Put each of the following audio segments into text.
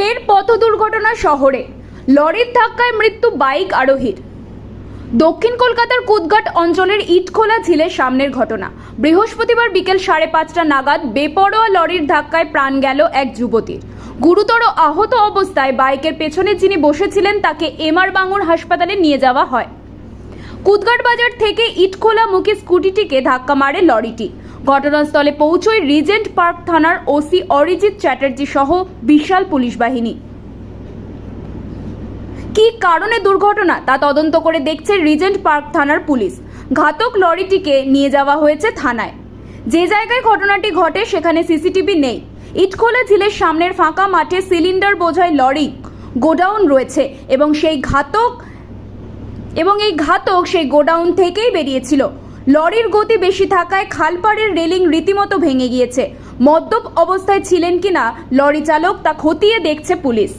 ফের পথ দুর্ঘটনা শহরে। লরির ধাক্কায় মৃত্যু বাইক আরোহীর। দক্ষিণ কলকাতার কুদঘাট অঞ্চলের ইটখোলা ঝিলের সামনের ঘটনা। বৃহস্পতিবার বিকেল সাড়ে পাঁচটা নাগাদ বেপরোয়া লরির ধাক্কায় প্রাণ গেল এক যুবতীর। গুরুতর আহত অবস্থায় বাইকের পেছনে যিনি বসেছিলেন তাকে এমআর বাঙুর হাসপাতালে নিয়ে যাওয়া হয়। কুদঘাট বাজার থেকে ইটখোলা মুখী স্কুটিটিকে ধাক্কা মারে লরিটি। ঘটনাস্থলে পৌঁছয় রিজেন্ট পার্ক থানার ওসি অরিজিৎ চ্যাটার্জি সহ বিশাল পুলিশ বাহিনী। কী কারণে দুর্ঘটনা তা তদন্ত করে দেখছে রিজেন্ট পার্ক থানার পুলিশ। ঘাতক লরিটিকে নিয়ে যাওয়া হয়েছে থানায়। যে জায়গায় ঘটনাটি ঘটে সেখানে সিসিটিভি নেই। ইটখোলা ঝিলের সামনের ফাঁকা মাঠে সিলিন্ডার বোঝায় লরি। গোডাউন রয়েছে এবং সেই ঘাতক এবং এই ঘাতক সেই গোডাউন থেকেই বেরিয়েছিল। লরির গতি বেশি থাকায় খালপাড়ের রেলিং রীতিমতো ভেঙে গিয়েছে। মদ্যপ অবস্থায় ছিলেন কিনা লরি চালক তা খতিয়ে দেখছে পুলিশ।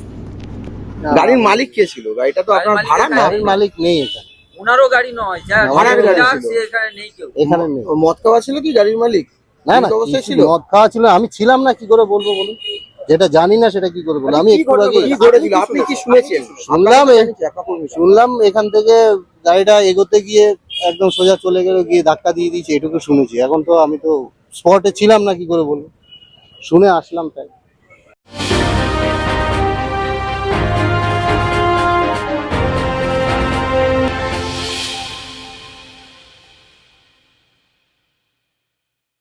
গাড়ির মালিক কে ছিল? গাড়িটা তো আপনার ভাড়া না গাড়ির মালিক নেই এখানে ওনারও গাড়ি নয় যা ভাড়ার গাড়ি ছিল। এখানে নেই কেউ। এখানে নেই। মদ খাওয়া ছিল কি গাড়ির মালিক? না না অবস্থায় ছিল? মদ খাওয়া ছিল আমি ছিলাম না কি করে বলব বলুন? যেটা জানি না সেটা কি করে বলব? আমি একটু আগে আপনি কি শুনেছেন? শুনলাম শুনলাম এখান থেকে গাড়িটা এগোতে গিয়ে একদম সোজা চলে গেল গিয়ে ধাক্কা দিয়ে দিয়েছে এটুকু শুনেছি। এখন তো আমি তো স্পটে ছিলাম না কি করে বলব? শুনে আসলাম তাই।